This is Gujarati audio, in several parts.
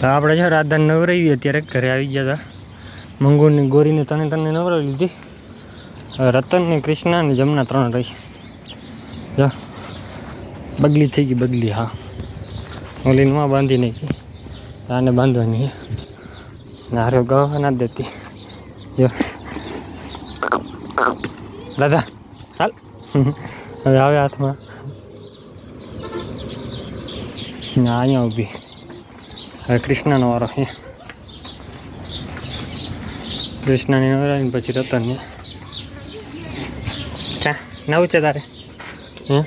તો આપણે છે રાધાને નવરાવી અત્યારે ઘરે આવી ગયા હતા. મંગુરની ગોરીને, તને તને નવરાવી લીધી. રતન ને કૃષ્ણ ને જમના ત્રણ રહી. જો. બગલી થઈ ગઈ, બગલી, હા. ઓલીને માં બાંધી નાખી. આને બાંધવાની હારે ગવા ના દેતી. જો. દાદા, હાલ. હવે આવે હાથમાં. અહીંયા ઊભી. હવે કૃષ્ણનો વારો અહીંયા કૃષ્ણની નવરાની પછી રતનની ચા, નવું છે તારે? હે?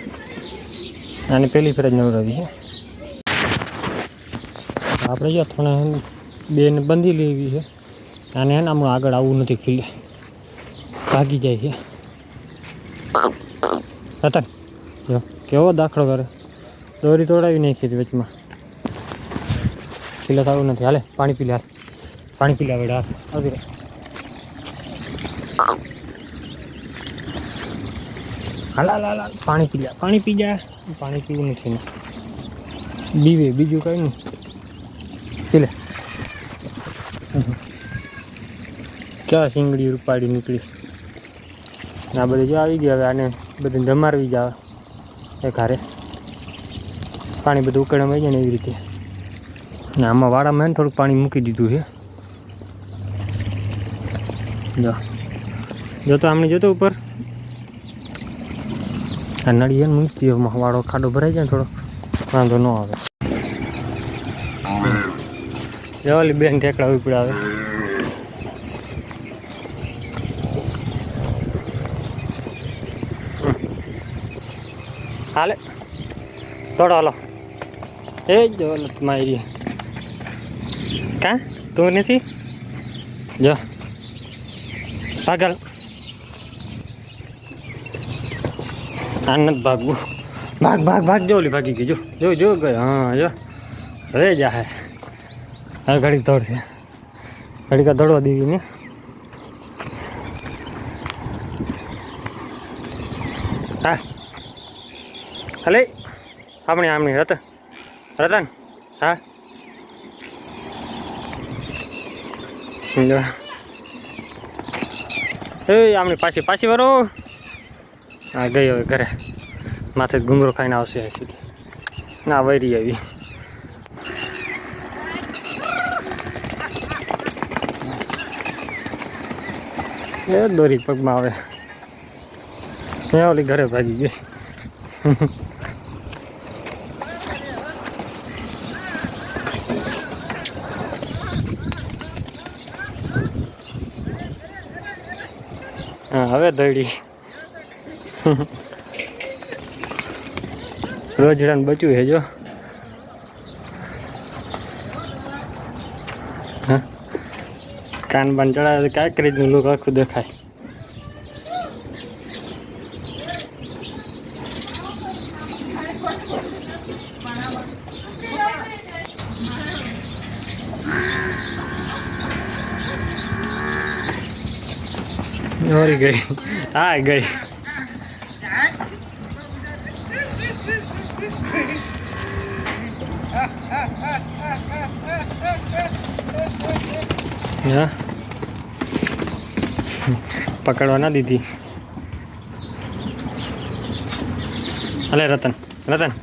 આને પહેલી ફરજ નવરાવી છે. આપણે જો થોડા બેને બંધી લેવી છે. અને હે હમણાં આગળ આવવું નથી ખીલે. ભાગી જાય છે. રતન, જો, કેવો દાખલો કરે. દોરી તોડાવી નાખી હતી વચમાં. ખીલે થવું નથી હાલે પાણી પી લે હાલ પાણી પી લે હવે હાલ આવતી રહે હાલ હાલ હાલ હાલ પાણી પી લે પાણી પી જા પાણી પીવું નથી ને બીવે બીજું કંઈ નહીં પી લે ક્યાં સિંગડી રૂપાડી નીકળી આ બધી જો આવી ગયા હવે આને બધું જમારવી જાવ એ ઘરે પાણી બધું ઉકળામાં આવી જાય ને એવી રીતે ને આમાં વાડામાં થોડુંક પાણી મૂકી દીધું છે. જો. જોતો આમની જોતો ઉપર. આ નળી એને મૂકી દો વાળો ખાડો ભરાઈ જાય થોડો. વાંધો ન આવે. જવાલી બેન ઠેકડા ઉપડાવે હાલે. થોડો હાલો. એ જ મારી. કા? તું નથી? જો. પાગલ. આનંદ ભાગવું. ભાગ ભાગ ભાગ જો ઓલી ભાગી ગઈ જો. જો જો હા જો. રે જા હે. હવે ઘડીક દોડશે ઘડીક દોડવા દેવી ને. હા. હલે. આપણે આમની રતન રતન? હા. એ, આમની પાછી પાછી વરો. હા ગઈ હવે ઘરે. માથે ગુમરો ખાઈને આવશે સુધી. ના, વૈરી આવી. એ, દોરી પગમાં આવે. ઓલી ઘરે ભાગી ગઈ. હા હવે દોડી રોજડાને બચ્યું હેજો કાન બાન ચડાવે તો કાંકરીજનું લુક આખું દેખાય. ઓરી ગઈ. હા ગઈ. હા. પકડવા ના દીધી. અલે, રતન રતન.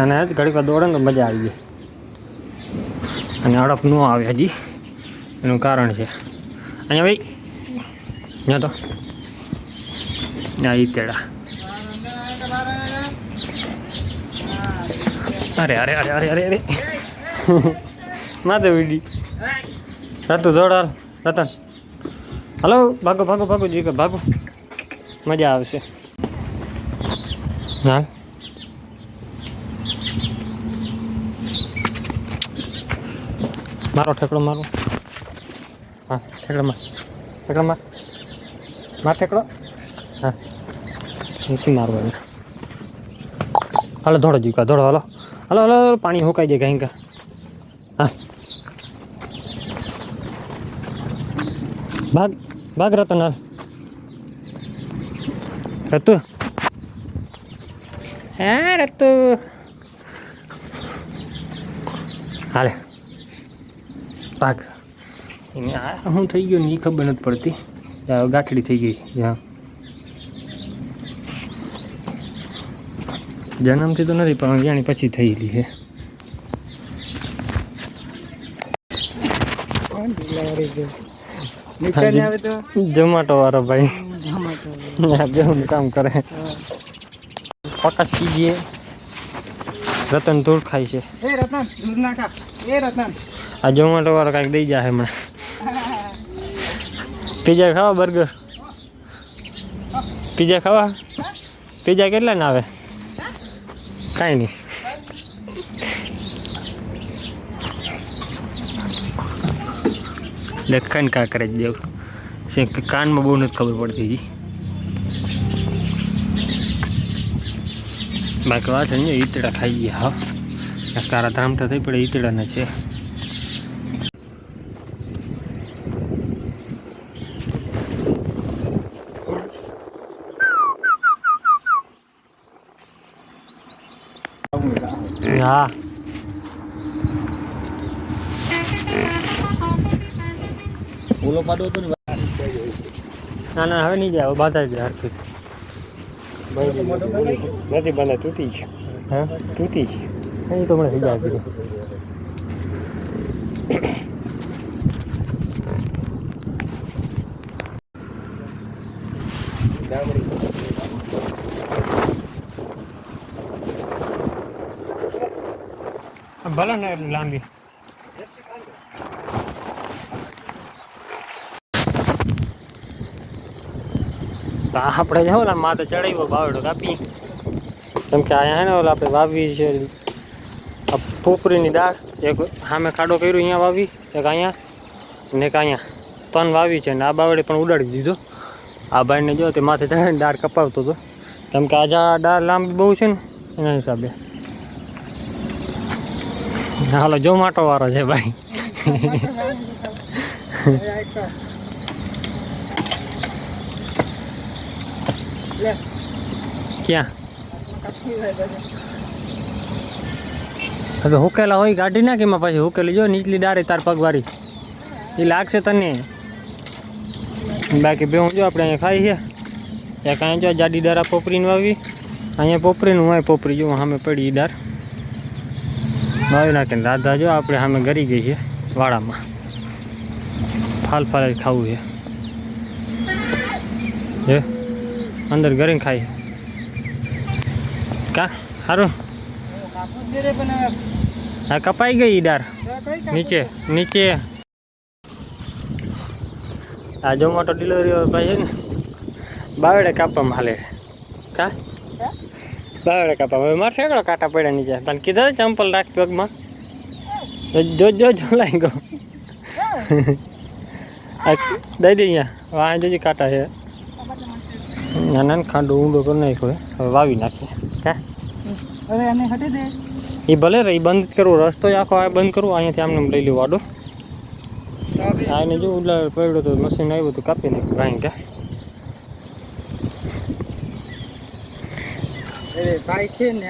અને ઘડી વાર દોડે ને મજા આવી જાય. અને અડપ ન આવે હજી. એનું કારણ છે. અહીંયા ભાઈ. ત્યાં તો. ના ઈ તેડા. અરે અરે અરે અરે અરે અરે. માથે વીડી. રતું દોડ હાલ. રતન. હલો, ભાગો ભાગો ભાગો જી ભાગો. મજા આવશે. હા મારો ઠેકડો મારો હા ઠેકડો માર ઠેકડો માર માર ઠેકડો હા નથી મારવો એને હાલો દોડો જીકા દોડો હાલો હાલો હાલો હાલો, પાણી હુકાઈ જાય કંઈક હા ભાગ ભાગ રતન હાલ રતુ હા રત્તુ હાલે ભાગ એને આ? શું થઈ ગયું ને એ ખબર નથી પડતી. ગાંઠડી થઈ ગઈ. જ્યાં જન્મથી તો નથી પણ જાણી પછી થયેલી છે. નીકળી આવે તો? ઝોમેટો વાળો ભાઈ. બેહું કામ કરે. પકાસ કીજીએ રતન ધૂળ ખાય છે. એ રતન ધૂળ ના ખા. એ રતન. આ ઝોમેટો વાળો કાંઈક દઈ જાય હમણાં. પીઝા ખાવા, બર્ગર? પીઝા ખાવા? પીઝા કેટલા ના આવે? કાંઈ નહીં. લખન કા કરે જ દેવ? છે કાનમાં બહુ નથી ખબર પડતી બાકી વાત ને ઈતડા ખાઈ ગયા હા. તારા ધામટા થઈ પડે ઈતડાના છે હા ઓલો પાડો તો ના ના હવે નહીં જાય હવે બાધા જાય હરખી. નથી બંધ તૂટી છે. હા? તૂટી છે. એ તો મને થઈ જાય કીધું ભલે ને એટલી લાંબી તો આ આપણે જાવ ને માથે ચડાવ્યો બાવડો કાપી. કેમ કે અહીંયા હે ને ઓલા આપણે વાવી છે, આ પોપરીની દાળ, એક સામે ખાડો કર્યો અહીંયા વાવી, એક અહીંયા ને એક અહીંયા. ત્રણ વાવી છે ને આ બાવડે પણ ઉડાડી દીધો. આ ભાઈને જો તે માથે ચડાવીને દાળ કપાવતો હતો. કેમ કે આજે આ દાળ લાંબી બહુ છે ને, એના હિસાબે. હાલો જોમાટો વાળો છે ભાઈ. ક્યાં હવે હુકેલા હોય કાઢી નાખ, એમાં પછી હુકેલી જો, નીચલી ડારે તાર પગવારી. એ લાગશે તને. બાકી બે હું જો, આપણે અહીંયા ખાઈ છે એક અહીંયા જો, જાડી દારા પોપરીને વાવી અહીંયા પોપરીનું હોય, પોપરી જો, સામે પડી ઈ ડાર. વાવી નાખીને રાધા જો, આપણે સામે ગરી ગઈ છે વાડામાં. ફાલ ફાલ જ ખાવું છે હે? અંદર ઘરે ખાઈ કા? સારું હા કપાઈ ગઈ ડાર? નીચે નીચે. આ ઝોમેટો ડિલિવરી ભાઈ છે ને બાવડે કાપવામાં હાલે. કા? બાવડે કાપા હવે મારે ઠેકડો કાંટા પડ્યા નીચે. તને કીધા ચંપલ રાખ પગમાં. જો જો જો લાઈ ગયો. દઈ દે અહીંયા. વાહ કાંટા છે. ના ના ખાંડો ઊંડો કરી નાખ્યો. હવે વાવી નાખીએ. કા હવે એને હટી દે. એ ભલે રે બંધ કરવું રસ્તો આખો આ બંધ કરવું અહીંયાથી આમને લઈ લેવું આડો તો હવે આ એને જો ઉડલા પડ્યો તો મશીન આવ્યું તો કાપી નાખ્યું કાંઈ કા. ભાઈ છે ને